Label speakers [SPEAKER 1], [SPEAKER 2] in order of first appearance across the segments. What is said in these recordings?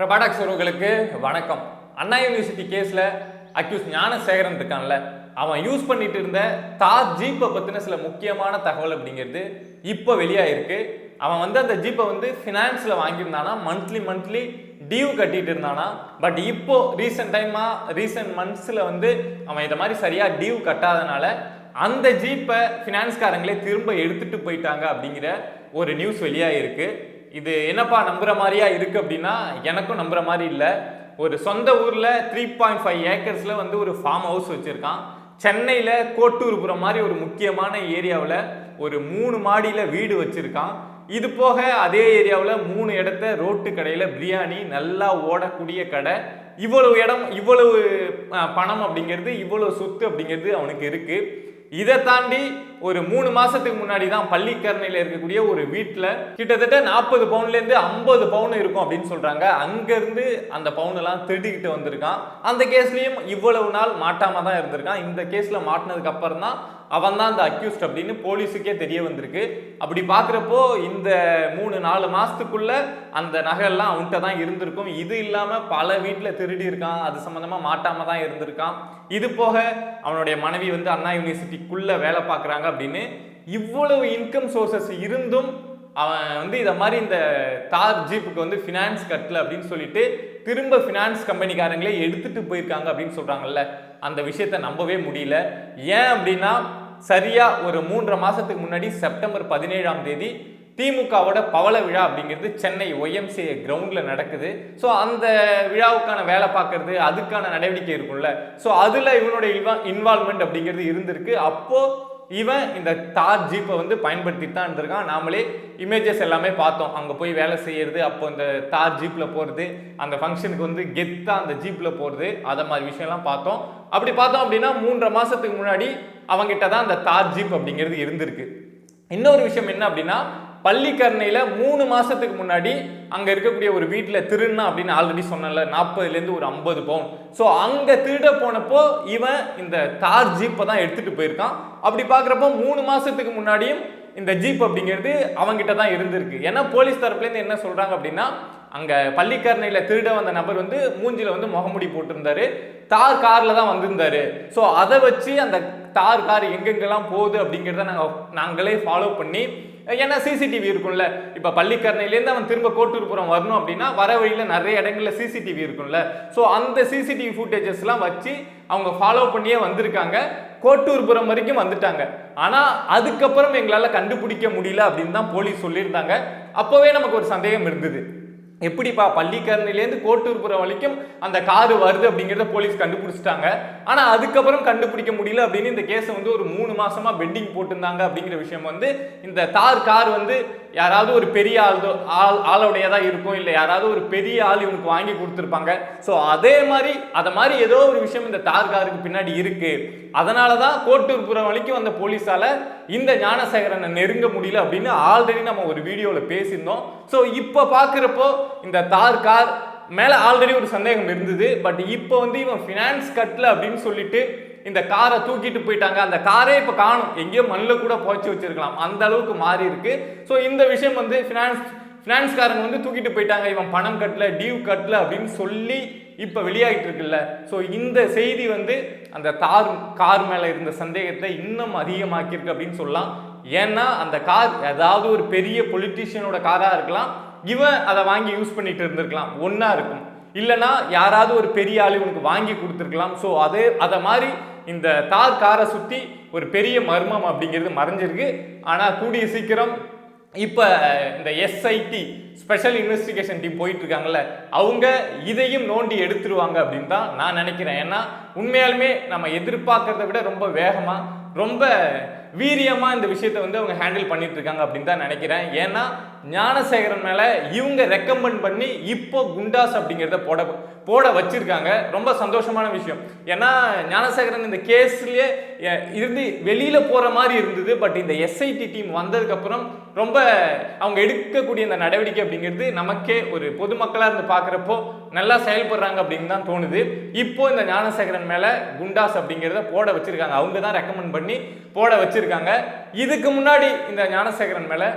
[SPEAKER 1] பிரபாடாக்ஸ் உங்களுக்கு வணக்கம். அண்ணா யூனிவர்சிட்டி கேஸில் அக்யூஸ் ஞானசேகரன் இருக்கான்ல அவன் யூஸ் பண்ணிட்டு இருந்த தார் ஜீப்பை பற்றின சில முக்கியமான தகவல் அப்படிங்கிறது இப்போ வெளியாயிருக்கு. அவன் வந்து அந்த ஜீப்பை வந்து ஃபினான்ஸில் வாங்கியிருந்தானா மந்த்லி மந்த்லி டியூ கட்டிட்டு இருந்தானா. பட் இப்போ ரீசெண்ட் டைமாக ரீசெண்ட் மந்த்ஸில் வந்து அவன் இதை மாதிரி சரியாக டியூ கட்டாதனால அந்த ஜீப்பை ஃபினான்ஸ்காரங்களே திரும்ப எடுத்துகிட்டு போயிட்டாங்க அப்படிங்கிற ஒரு நியூஸ் வெளியாகிருக்கு இது என்னப்பா நம்புகிற மாதிரியா இருக்கு அப்படின்னா எனக்கும் நம்புகிற மாதிரி இல்லை. ஒரு சொந்த ஊரில் த்ரீ பாயிண்ட் ஃபைவ் ஏக்கர்ஸில் வந்து ஒரு ஃபார்ம் ஹவுஸ் வச்சுருக்கான். சென்னையில் கோட்டூர்புரம் மாதிரி ஒரு முக்கியமான ஏரியாவில் ஒரு மூணு மாடியில் வீடு வச்சுருக்கான். இது போக அதே ஏரியாவில் மூணு இடத்த ரோட்டு கடையில் பிரியாணி நல்லா ஓடக்கூடிய கடை. இவ்வளவு இடம் இவ்வளவு பணம் அப்படிங்கிறது இவ்வளவு சொத்து அப்படிங்கிறது அவனுக்கு இருக்குது இதை தாண்டி ஒரு மூணு மாசத்துக்கு முன்னாடி தான் பள்ளிக்கரணையில் இருக்கக்கூடிய ஒரு வீட்டில் கிட்டத்தட்ட நாற்பது பவுன்லேருந்து ஐம்பது பவுன் இருக்கும் அப்படின்னு சொல்றாங்க. அங்கேருந்து அந்த பவுன் எல்லாம் திருடிக்கிட்டு வந்திருக்கான். அந்த கேஸ்லயும் இவ்வளவு நாள் மாட்டாம தான் இருந்திருக்கான். இந்த கேஸ்ல மாட்டினதுக்கு அப்புறம் தான் அவன் தான் அந்த அக்யூஸ்ட் அப்படின்னு போலீஸுக்கே தெரிய வந்திருக்கு. அப்படி பார்க்குறப்போ இந்த மூணு நாலு மாசத்துக்குள்ள அந்த நகையெல்லாம் அவன்கிட்ட தான் இருந்திருக்கும். இது இல்லாம பல வீட்டில் திருடி இருக்கான். அது சம்பந்தமா மாட்டாம தான் இருந்திருக்கான். இது போக அவனுடைய மனைவி வந்து அண்ணா யூனிவர்சிட்டிக்குள்ள வேலை பார்க்குறாங்க. அப்படின்னு இவ்வளவு இன்கம் சோர்சஸ் இருந்தும் அவன் வந்து இதை மாதிரி இந்த தார் ஜீப்புக்கு வந்து ஃபினான்ஸ் கட்டல அப்படின்னு சொல்லிட்டு திரும்ப ஃபினான்ஸ் கம்பெனிக்காரங்களே எடுத்துட்டு போயிருக்காங்க அப்படின்னு சொல்றாங்கல்ல. அந்த விஷயத்த நம்பவே முடியல. ஏன் அப்படின்னா சரியாக ஒரு மூன்றரை மாதத்துக்கு முன்னாடி செப்டம்பர் பதினேழாம் தேதி திமுகவோட பவள விழா அப்படிங்கிறது சென்னை ஒய்எம்சிஏ கிரவுண்டில் நடக்குது. ஸோ அந்த விழாவுக்கான வேலை பார்க்கறது அதுக்கான நடவடிக்கை இருக்கும்ல. ஸோ அதில் இவனோட இன்வா இன்வால்மெண்ட் அப்படிங்கிறது இருந்திருக்கு. அப்போது இவன் இந்த தார் ஜீப்பை வந்து பயன்படுத்திட்டு தான் இருந்திருக்கான். நாமளே இமேஜஸ் எல்லாமே பார்த்தோம். அங்கே போய் வேலை செய்கிறது அப்போ இந்த தார் ஜீப்பில் போகிறது அந்த ஃபங்க்ஷனுக்கு வந்து கெத்தாக அந்த ஜீப்பில் போகிறது அதை மாதிரி விஷயம்லாம் பார்த்தோம். அப்படி பார்த்தோம் அப்படின்னா மூன்றரை மாதத்துக்கு முன்னாடி அவங்ககிட்ட தான் அந்த தார் ஜீப் அப்படிங்கிறது இருந்திருக்கு. இன்னொரு விஷயம் என்ன அப்படின்னா பள்ளிக்கரணையில் மூணு மாதத்துக்கு முன்னாடி அங்கே இருக்கக்கூடிய ஒரு வீட்டில் திருடுனா அப்படின்னு ஆல்ரெடி சொன்னல நாற்பதுலேருந்து ஒரு ஐம்பது பவுன். ஸோ அங்கே திருட போனப்போ இவன் இந்த தார் ஜீப்பை தான் எடுத்துகிட்டு போயிருக்கான். அப்படி பார்க்குறப்போ மூணு மாதத்துக்கு முன்னாடியும் இந்த ஜீப் அப்படிங்கிறது அவங்ககிட்ட தான் இருந்திருக்கு. ஏன்னா போலீஸ் தரப்புலேருந்து என்ன சொல்கிறாங்க அப்படின்னா அங்கே பள்ளிக்கரணையில் திருட வந்த நபர் வந்து மூஞ்சில் வந்து முகமுடி போட்டிருந்தாரு. தார் காரில் தான் வந்திருந்தாரு. ஸோ அதை வச்சு அந்த தார் கார் எங்கெங்கெல்லாம் போகுது அப்படிங்கிறத நாங்கள் நாங்களே ஃபாலோ பண்ணி ஏன்னா சிசிடிவி இருக்கும்ல. இப்போ பள்ளிக்கரணையிலேருந்து அவன் திரும்ப கோட்டூர்புரம் வரணும் அப்படின்னா வர வழியில் நிறைய இடங்களில் சிசிடிவி இருக்கும்ல. ஸோ அந்த சிசிடிவி ஃபுட்டேஜஸ்லாம் வச்சு அவங்க ஃபாலோ பண்ணியே வந்திருக்காங்க. கோட்டூர்புரம் வரைக்கும் வந்துட்டாங்க. ஆனால் அதுக்கப்புறம் எங்களால் கண்டுபிடிக்க முடியல அப்படின்னு தான் போலீஸ் சொல்லியிருந்தாங்க. அப்போவே நமக்கு ஒரு சந்தேகம் இருந்தது. எப்படிப்பா பள்ளிக்கரணையிலேருந்து கோட்டூர்புரம் வரைக்கும் அந்த காரு வருது அப்படிங்கிறத போலீஸ் கண்டுபிடிச்சிட்டாங்க. ஆனால் அதுக்கப்புறம் கண்டுபிடிக்க முடியல அப்படின்னு இந்த கேஸை வந்து ஒரு மூணு மாசமா பெண்டிங் போட்டிருந்தாங்க அப்படிங்கிற விஷயம் வந்து இந்த தார் கார் வந்து யாராவது ஒரு பெரிய ஆள் ஆள் ஆளுடையதாக இருக்கும் இல்லை யாராவது ஒரு பெரிய ஆள் இவனுக்கு வாங்கி கொடுத்துருப்பாங்க. ஸோ அதே மாதிரி அதை மாதிரி ஏதோ ஒரு விஷயம் இந்த தார் காருக்கு பின்னாடி இருக்குது அதனால தான் கோட்டூர்புரம் வரைக்கும் வந்த போலீஸால் இந்த ஞானசேகரனை நெருங்க முடியல அப்படின்னு ஆல்ரெடி நம்ம ஒரு வீடியோவில் பேசியிருந்தோம். ஸோ இப்போ பார்க்குறப்போ இந்த தார் கார் மேலே ஆல்ரெடி ஒரு சந்தேகம் இருந்தது. பட் இப்போ வந்து இவன் ஃபினான்ஸ் கட்டில் அப்படின்னு சொல்லிட்டு இந்த காரை தூக்கிட்டு போயிட்டாங்க. அந்த காரே இப்போ காணும். எங்கேயோ மண்ணில் கூட புதைச்சி வச்சிருக்கலாம். அந்த அளவுக்கு மாறி இருக்கு. ஸோ இந்த விஷயம் வந்து ஃபினான்ஸ் ஃபினான்ஸ்காரங்க வந்து தூக்கிட்டு போயிட்டாங்க. இவன் பணம் கட்டல டியூ கட்டல அப்படின்னு சொல்லி இப்போ வெளியாகிட்டு இருக்குல்ல. ஸோ இந்த செய்தி வந்து அந்த தார் கார் மேலே இருந்த சந்தேகத்தை இன்னும் அதிகமாக்கியிருக்கு அப்படின்னு சொல்லலாம். ஏன்னா அந்த கார் ஏதாவது ஒரு பெரிய பொலிட்டீஷியனோட காராக இருக்கலாம். இவன் அதை வாங்கி யூஸ் பண்ணிட்டு இருந்திருக்கலாம். ஒன்றா இருக்கும். இல்லைனா யாராவது ஒரு பெரிய ஆள் உனக்கு வாங்கி கொடுத்துருக்கலாம். ஸோ அதே அதை மாதிரி இந்த தார் காரை சுற்றி ஒரு பெரிய மர்மம் அப்படிங்கிறது மறைஞ்சிருக்கு. ஆனால் கூடிய சீக்கிரம் இப்போ இந்த எஸ்ஐடி ஸ்பெஷல் இன்வெஸ்டிகேஷன் டீம் போயிட்டு இருக்காங்கல்ல அவங்க இதையும் நோண்டி எடுத்துருவாங்க அப்படின்னு தான் நான் நினைக்கிறேன். ஏன்னா உண்மையாலுமே நம்ம எதிர்பார்க்கறத விட ரொம்ப வேகமாக ரொம்ப வீரியமாக இந்த விஷயத்தை வந்து அவங்க ஹேண்டில் பண்ணிட்டு இருக்காங்க அப்படின்னு தான் நினைக்கிறேன். ஏன்னா ஞானசேகரன் மேலே இவங்க ரெக்கமெண்ட் பண்ணி இப்போ குண்டாஸ் அப்படிங்கிறத போட போட வச்சிருக்காங்க. ரொம்ப சந்தோஷமான விஷயம். ஏன்னா ஞானசேகரன் இந்த கேஸ்லயே இருந்து வெளியில போற மாதிரி இருந்தது. பட் இந்த எஸ்ஐடி டீம் வந்ததுக்கப்புறம் ரொம்ப அவங்க எடுக்கக்கூடிய இந்த நடவடிக்கை அப்படிங்கிறது நமக்கே ஒரு பொதுமக்களாக இருந்து பார்க்குறப்போ நல்லா செயல்படுறாங்க அப்படின்னு தான் தோணுது. இப்போ இந்த ஞானசேகரன் மேலே குண்டாஸ் அப்படிங்கிறத போட வச்சுருக்காங்க. அவங்க தான் ரெக்கமெண்ட் பண்ணி போட வச்சுருக்காங்க. இதுக்கு முன்னாடி இந்த ஞானசேகரன் மேலே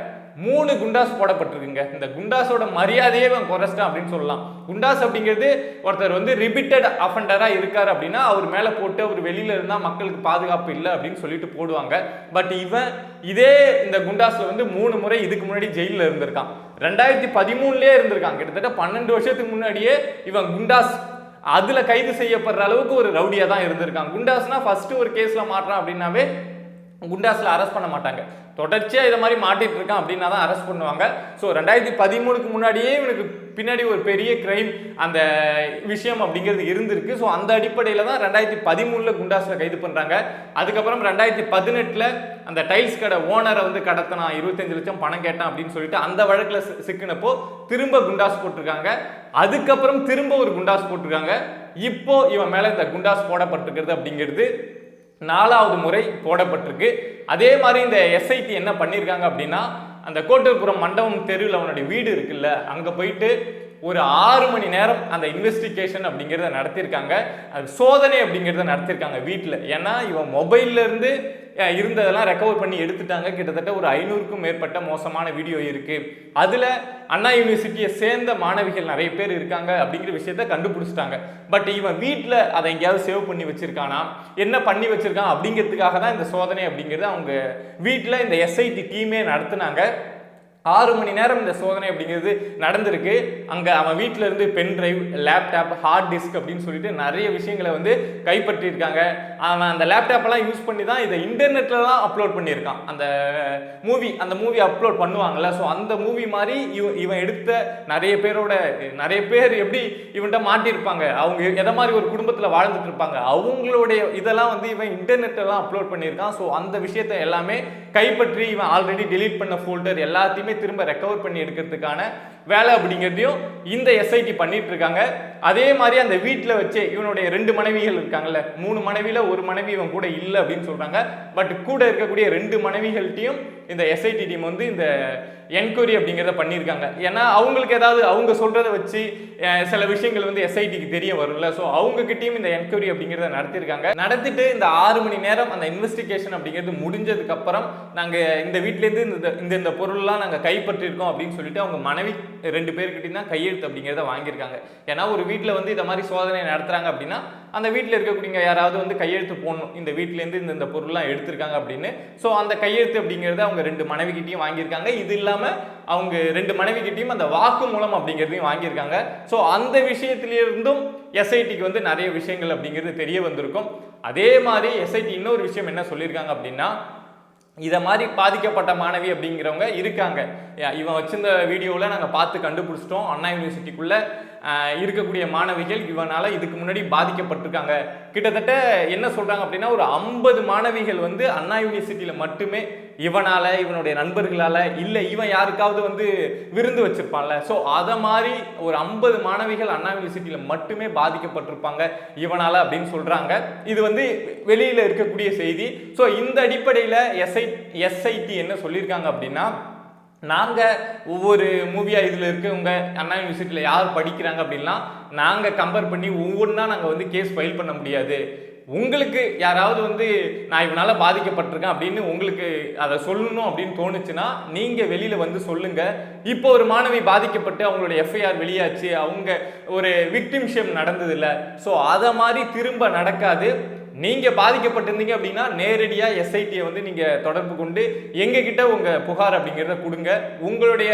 [SPEAKER 1] மூணு குண்டாஸ் போடப்பட்டிருக்குங்க. இந்த குண்டாஸோட மரியாதையே இவன் குறைச்சிட்டான் அப்படின்னு சொல்லலாம். குண்டாஸ் அப்படிங்கிறது ஒருத்தர் வந்து ரிபிட்டட் அஃபண்டரா இருக்காரு அப்படின்னா அவர் மேலே போட்டு அவர் வெளியில இருந்தா மக்களுக்கு பாதுகாப்பு இல்லை அப்படின்னு சொல்லிட்டு போடுவாங்க. பட் இவன் இதே இந்த குண்டாஸ்ல வந்து மூணு முறை இதுக்கு முன்னாடி ஜெயிலில் இருந்திருக்கான். ரெண்டாயிரத்தி பதிமூணுலேயே இருந்திருக்கான். கிட்டத்தட்ட பன்னெண்டு வருஷத்துக்கு முன்னாடியே இவன் குண்டாஸ் அதுல கைது செய்யப்படுற அளவுக்கு ஒரு ரவுடியா தான் இருந்திருக்கான். குண்டாஸ்னா ஃபர்ஸ்ட் ஒரு கேஸ்ல மாட்டுறான் அப்படின்னாவே குண்டாஸில் அரெஸ்ட் பண்ண மாட்டாங்க. தொடர்ச்சியாக இதை மாதிரி மாட்டிட்டு இருக்கான் அப்படின்னா தான் அரெஸ்ட் பண்ணுவாங்க. ஸோ ரெண்டாயிரத்தி பதிமூணுக்கு முன்னாடியே இவனுக்கு பின்னாடி ஒரு பெரிய கிரைம் அந்த விஷயம் அப்படிங்கிறது இருந்திருக்கு. ஸோ அந்த அடிப்படையில் தான் ரெண்டாயிரத்தி பதிமூணில் குண்டாஸில் கைது பண்ணுறாங்க அதுக்கப்புறம் ரெண்டாயிரத்தி பதினெட்டில் அந்த டைல்ஸ் கடை ஓனரை வந்து கடத்தினான். இருபத்தஞ்சு லட்சம் பணம் கேட்டான் அப்படின்னு சொல்லிட்டு அந்த வழக்கில் சிக்கினப்போ திரும்ப குண்டாஸ் போட்டிருக்காங்க. அதுக்கப்புறம் திரும்ப ஒரு குண்டாஸ் போட்டிருக்காங்க. இப்போ இவன் மேலே இந்த குண்டாஸ் போடப்பட்டிருக்கிறது அப்படிங்கிறது நாலாவது முறை போடப்பட்டிருக்கு. அதே மாதிரி இந்த எஸ்ஐடி என்ன பண்ணியிருக்காங்க அப்படின்னா அந்த கோட்டூர்புரம் மண்டபம் தெருவில் அவனுடைய வீடு இருக்குல்ல அங்கே போயிட்டு ஒரு ஆறு மணி நேரம் அந்த இன்வெஸ்டிகேஷன் அப்படிங்கிறத நடத்தியிருக்காங்க அது சோதனை அப்படிங்கிறத நடத்தியிருக்காங்க வீட்டில் ஏன்னா இவன் மொபைல்லேருந்து இருந்ததெல்லாம் ரெக்கவர் பண்ணி எடுத்துட்டாங்க. கிட்டத்தட்ட ஒரு ஐநூறுக்கும் மேற்பட்ட மோசமான வீடியோ இருக்கு. அதுல அண்ணா யூனிவர்சிட்டியை சேர்ந்த மாணவிகள் நிறைய பேர் இருக்காங்க அப்படிங்கிற விஷயத்த கண்டுபிடிச்சிட்டாங்க. பட் இவன் வீட்டில் அதை எங்கேயாவது சேவ் பண்ணி வச்சிருக்கானா? என்ன பண்ணி வச்சிருக்கான் அப்படிங்கிறதுக்காக தான் இந்த சோதனை அப்படிங்கிறது அவங்க வீட்டில் இந்த எஸ்ஐடி டீமே நடத்துனாங்க. ஆறு மணி நேரம் இந்த சோதனை அப்படிங்கிறது நடந்திருக்கு. அங்கே அவன் வீட்டில் இருந்து pen drive laptop hard disk அப்படின்னு சொல்லிட்டு நிறைய விஷயங்களை வந்து கைப்பற்றியிருக்காங்க. அவன் அந்த லேப்டாப்பெல்லாம் யூஸ் பண்ணி தான் இதை இன்டர்நெட்டில் தான் அப்லோட் பண்ணியிருக்கான். அந்த மூவி அந்த மூவி அப்லோட் பண்ணுவாங்கல்ல. ஸோ அந்த மூவி மாதிரி இவன் இவன் எடுத்த நிறைய பேரோட நிறைய பேர் எப்படி இவன்கிட்ட மாட்டியிருப்பாங்க? அவங்க எதை மாதிரி ஒரு குடும்பத்தில் வாழ்ந்துட்டு இருப்பாங்க? அவங்களுடைய இதெல்லாம் வந்து இவன் இன்டர்நெட்டெல்லாம் அப்லோட் பண்ணியிருக்கான். ஸோ அந்த விஷயத்தை எல்லாமே கைப்பற்றி இவன் ஆல்ரெடி டெலீட் பண்ண ஃபோல்டர் எல்லாத்தையுமே திரும்ப ரெக்கவர் பண்ணி எடுக்கிறதுக்கான வேலை அப்படிங்கிறதையும் இந்த எஸ்ஐடி பண்ணிட்டு இருக்காங்க. அதே மாதிரி அந்த வீட்டில் வச்சு இவனுடைய ரெண்டு மனைவிகள் இருக்காங்கல்ல. மூணு மனைவியில் ஒரு மனைவி இவன் கூட இல்லை அப்படின்னு சொல்கிறாங்க பட் கூட இருக்கக்கூடிய ரெண்டு மனைவிகள்கிட்டையும் இந்த எஸ்ஐடி டீம் வந்து இந்த என்கொயரி அப்படிங்கிறத பண்ணியிருக்காங்க. ஏன்னா அவங்களுக்கு ஏதாவது அவங்க சொல்கிறத வச்சு சில விஷயங்கள் வந்து எஸ்ஐடிக்கு தெரிய வரும்ல. ஸோ அவங்கக்கிட்டையும் இந்த என்கொயரி அப்படிங்கிறத நடத்தியிருக்காங்க. நடத்திட்டு இந்த ஆறு மணி நேரம் அந்த இன்வெஸ்டிகேஷன் அப்படிங்கிறது முடிஞ்சதுக்கப்புறம் நாங்கள் இந்த வீட்டிலேருந்து இந்த இந்த இந்த பொருள்லாம் நாங்கள் கைப்பற்றிருக்கோம் அப்படின்னு சொல்லிட்டு அவங்க மனைவி ரெண்டு பேர்கிட்டையும் தான் கையெழுத்து அப்படிங்கிறத வாங்கியிருக்காங்க. ஏன்னா ஒரு வீட்டில் வந்து இதை மாதிரி சோதனை நடத்துகிறாங்க அப்படின்னா அந்த வீட்டில் இருக்கக்கூடிய யாராவது வந்து கையெழுத்து போடணும். இந்த வீட்டிலேருந்து இந்த இந்த பொருள்லாம் எடுத்திருக்காங்க அப்படின்னு. ஸோ அந்த கையெழுத்து அப்படிங்கிறத அவங்க ரெண்டு மனைவிக்கிட்டையும் வாங்கியிருக்காங்க. இது இல்லாமல் அவங்க ரெண்டு மனைவிக்கிட்டையும் அந்த வாக்கு மூலம் அப்படிங்கிறதையும் வாங்கியிருக்காங்க. ஸோ அந்த விஷயத்திலிருந்தும் எஸ்ஐடிக்கு வந்து நிறைய விஷயங்கள் அப்படிங்கிறது தெரிய வந்திருக்கும். அதே மாதிரி எஸ்ஐடி இன்னொரு விஷயம் என்ன சொல்லியிருக்காங்க அப்படின்னா இதை மாதிரி பாதிக்கப்பட்ட மாணவி அப்படிங்கிறவங்க இருக்காங்க. இவன் வச்சிருந்த வீடியோவில் நாங்கள் பார்த்து கண்டுபிடிச்சிட்டோம். அண்ணா யூனிவர்சிட்டிக்குள்ளே இருக்கக்கூடிய மாணவிகள் இவனால் இதுக்கு முன்னாடி பாதிக்கப்பட்டிருக்காங்க. கிட்டத்தட்ட என்ன சொல்கிறாங்க அப்படின்னா ஒரு ஐம்பது மாணவிகள் வந்து அண்ணா யூனிவர்சிட்டியில் மட்டுமே இவனால இவனுடைய நண்பர்களால் இல்லை இவன் யாருக்காவது வந்து விருந்து வச்சிருப்பான்ல. ஸோ அதை மாதிரி ஒரு ஐம்பது மாணவிகள் அண்ணா யூனிவர்சிட்டியில் மட்டுமே பாதிக்கப்பட்டிருப்பாங்க இவனால அப்படின்னு சொல்கிறாங்க இது வந்து வெளியில் இருக்கக்கூடிய செய்தி. ஸோ இந்த அடிப்படையில் எஸ்ஐ எஸ்ஐடி என்ன சொல்லியிருக்காங்க அப்படின்னா நாங்கள் ஒவ்வொரு மூவியாக இதில் இருக்கவங்க அண்ணா யூனிவர்சிட்டியில் யார் படிக்கிறாங்க அப்படின்னா நாங்கள் கம்பேர் பண்ணி ஒவ்வொன்றா நாங்கள் வந்து கேஸ் ஃபைல் பண்ண முடியாது. உங்களுக்கு யாராவது வந்து நான் இவனால் பாதிக்கப்பட்டிருக்கேன் அப்படின்னு உங்களுக்கு அதை சொல்லணும் அப்படின்னு தோணுச்சுன்னா நீங்கள் வெளியில் வந்து சொல்லுங்கள் இப்போ ஒரு மாணவி பாதிக்கப்பட்டு அவங்களோட எஃப்ஐஆர் வெளியாச்சு அவங்க ஒரு விக்டிம்ஷியம் நடந்ததில்லை. ஸோ அதை மாதிரி திரும்ப நடக்காது. நீங்கள் பாதிக்கப்பட்டிருந்தீங்க அப்படின்னா நேரடியாக எஸ்ஐடியை வந்து நீங்கள் தொடர்பு கொண்டு எங்ககிட்ட உங்கள் புகார் அப்படிங்கிறத கொடுங்க. உங்களுடைய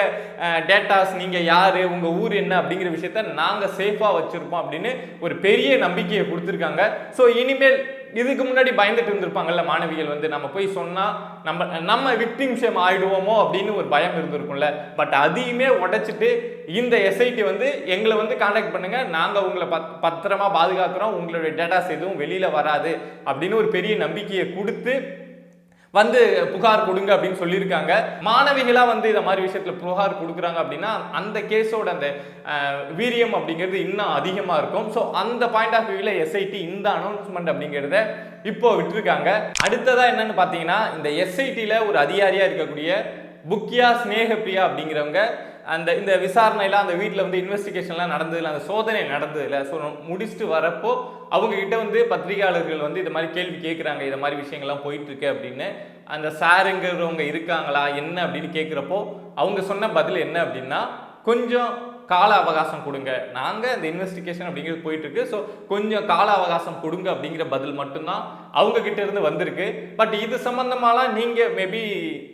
[SPEAKER 1] டேட்டாஸ் நீங்கள் யார் உங்கள் ஊர் என்ன அப்படிங்கிற விஷயத்த நாங்கள் சேஃபாக வச்சுருப்போம் அப்படின்னு ஒரு பெரிய நம்பிக்கையை கொடுத்துருக்காங்க. ஸோ இனிமேல் இதுக்கு முன்னாடி பயந்துட்டு இருந்திருப்பாங்கல்ல மாணவிகள் வந்து நம்ம போய் சொன்னால் நம்ம நம்ம விக்டிம்ஷம் ஆயிடுவோமோ அப்படின்னு ஒரு பயம் இருந்திருக்கும்ல. பட் அதையுமே உடைச்சிட்டு இந்த எஸ்ஐடி வந்து எங்களை வந்து காண்டாக்ட் பண்ணுங்கள் நாங்கள் உங்களை பத் பத்திரமா பாதுகாக்கிறோம். உங்களுடைய டேட்டாஸ் எதுவும் வெளியில் வராது அப்படின்னு ஒரு பெரிய நம்பிக்கையை கொடுத்து வந்து புகார் கொடுங்க அப்படின்னு சொல்லியிருக்காங்க. மாணவிகளாக வந்து இந்த மாதிரி விஷயத்தில் புகார் கொடுக்குறாங்க அப்படின்னா அந்த கேஸோட அந்த வீரியம் அப்படிங்கிறது இன்னும் அதிகமாக இருக்கும். ஸோ அந்த பாயிண்ட் ஆஃப் வியூவில் எஸ்ஐடி இந்த அனௌன்ஸ்மெண்ட் அப்படிங்கிறத இப்போ விட்டுருக்காங்க. அடுத்ததாக என்னன்னு பார்த்தீங்கன்னா இந்த எஸ்ஐடியில் ஒரு அதிகாரியாக இருக்கக்கூடிய புக்கியா ஸ்னேகப்பிரியா அப்படிங்கிறவங்க அந்த இந்த விசாரணையெல்லாம் அந்த வீட்டில் வந்து இன்வெஸ்டிகேஷன்லாம் நடந்ததில்ல அந்த சோதனை நடந்ததில்ல ஸோ முடிச்சுட்டு வரப்போ அவங்கக்கிட்ட வந்து பத்திரிகையாளர்கள் வந்து இது மாதிரி கேள்வி கேட்குறாங்க இதை மாதிரி விஷயங்கள்லாம் போயிட்டுருக்கு அப்படின்னு. அந்த சாருங்கிறவங்க இருக்காங்களா என்ன அப்படின்னு கேட்குறப்போ அவங்க சொன்ன பதில் என்ன அப்படின்னா கொஞ்சம் கால அவகாசம் கொடுங்க. நாங்கள் இந்த இன்வெஸ்டிகேஷன் அப்படிங்கிறது போயிட்டுருக்கு. ஸோ கொஞ்சம் கால அவகாசம் கொடுங்க அப்படிங்கிற பதில் மட்டும்தான் அவங்கக்கிட்ட இருந்து வந்திருக்கு. பட் இது சம்மந்தமாலாம் நீங்கள் மேபி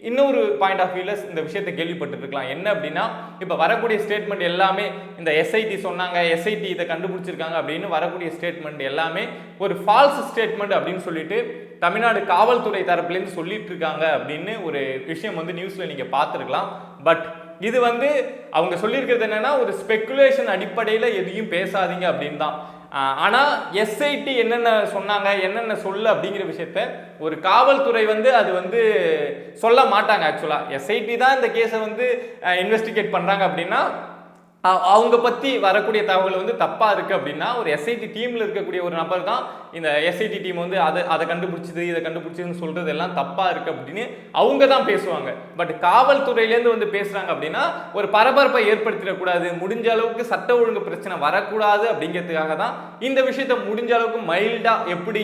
[SPEAKER 1] இன்னொரு பாயிண்ட் ஆஃப் வியூவில் இந்த விஷயத்தை கேள்விப்பட்டிருக்கலாம். என்ன அப்படின்னா இப்போ வரக்கூடிய ஸ்டேட்மெண்ட் எல்லாமே இந்த எஸ்ஐடி சொன்னாங்க எஸ்ஐடி இதை கண்டுபிடிச்சிருக்காங்க அப்படின்னு வரக்கூடிய ஸ்டேட்மெண்ட் எல்லாமே ஒரு ஃபால்ஸ் ஸ்டேட்மெண்ட் அப்படின்னு சொல்லிட்டு தமிழ்நாடு காவல்துறை தரப்புலேருந்து சொல்லிட்டு இருக்காங்க அப்படின்னு ஒரு விஷயம் வந்து நியூஸில் நீங்கள் பார்த்துருக்கலாம். பட் இது வந்து அவங்க சொல்லியிருக்கிறது என்னன்னா ஒரு ஸ்பெகுலேஷன் அடிப்படையில் எதையும் பேசாதீங்க அப்படின்னு தான் ஆனால் எஸ்ஐடி என்னென்ன சொன்னாங்க என்னென்ன சொல்லு அப்படிங்கிற விஷயத்த ஒரு காவல்துறை வந்து அது வந்து சொல்ல மாட்டாங்க ஆக்சுவலாக எஸ்ஐடி தான் இந்த கேஸை வந்து இன்வெஸ்டிகேட் பண்ணுறாங்க அப்படின்னா அவங்க பற்றி வரக்கூடிய தகவல் வந்து தப்பாக இருக்குது அப்படின்னா ஒரு எஸ்ஐடி டீமில் இருக்கக்கூடிய ஒரு நபர் தான் இந்த எஸ்ஐடி டீம் வந்து அதை அதை கண்டுபிடிச்சது இதை கண்டுபிடிச்சதுன்னு சொல்கிறது எல்லாம் தப்பாக இருக்குது அப்படின்னு அவங்க தான் பேசுவாங்க. பட் காவல்துறையிலேருந்து வந்து பேசுகிறாங்க அப்படின்னா ஒரு பரபரப்பை ஏற்படுத்திடக்கூடாது முடிஞ்ச அளவுக்கு சட்ட ஒழுங்கு பிரச்சனை வரக்கூடாது அப்படிங்கிறதுக்காக தான் இந்த விஷயத்த முடிஞ்ச அளவுக்கு மைல்டாக எப்படி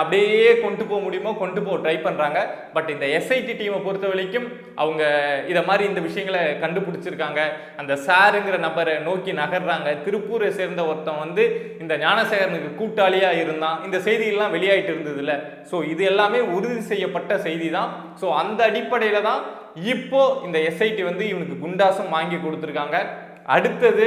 [SPEAKER 1] அப்படியே கொண்டு போக முடியுமோ கொண்டு போக ட்ரை பண்ணுறாங்க பட் இந்த எஸ்ஐடி டீமை பொறுத்த வரைக்கும் அவங்க இதை மாதிரி இந்த விஷயங்களை கண்டுபிடிச்சிருக்காங்க. அந்த சாருங்கிற நபரை நோக்கி நகர்றாங்க. திருப்பூரை சேர்ந்த ஒருத்தன் வந்து இந்த ஞானசேகரனுக்கு கூட்டாளியாக இருந்தான். இந்த செய்தியெல்லாம் வெளியாயிட்டு இருந்ததில்ல ஸோ இது எல்லாமே உறுதி செய்யப்பட்ட செய்தி தான் ஸோ அந்த அடிப்படையில் தான் இப்போ இந்த எஸ்ஐடி வந்து இவனுக்கு குண்டாசம் வாங்கி கொடுத்துருக்காங்க. அடுத்தது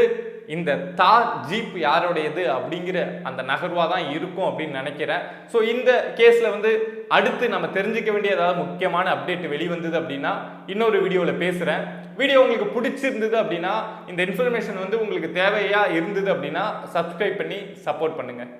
[SPEAKER 1] இந்த தார் ஜீப் யாருடையது அப்படிங்கிற அந்த நகர்வாக தான் இருக்கும் அப்படின்னு நினைக்கிறேன். ஸோ இந்த கேஸில் வந்து அடுத்து நம்ம தெரிஞ்சுக்க வேண்டிய ஏதாவது முக்கியமான அப்டேட் வெளிவந்தது அப்படின்னா இன்னொரு வீடியோவில் பேசுகிறேன் வீடியோ உங்களுக்கு பிடிச்சிருந்தது அப்படின்னா இந்த இன்ஃபர்மேஷன் வந்து உங்களுக்கு தேவையாக இருந்தது அப்படின்னா சப்ஸ்கிரைப் பண்ணி சப்போர்ட் பண்ணுங்கள்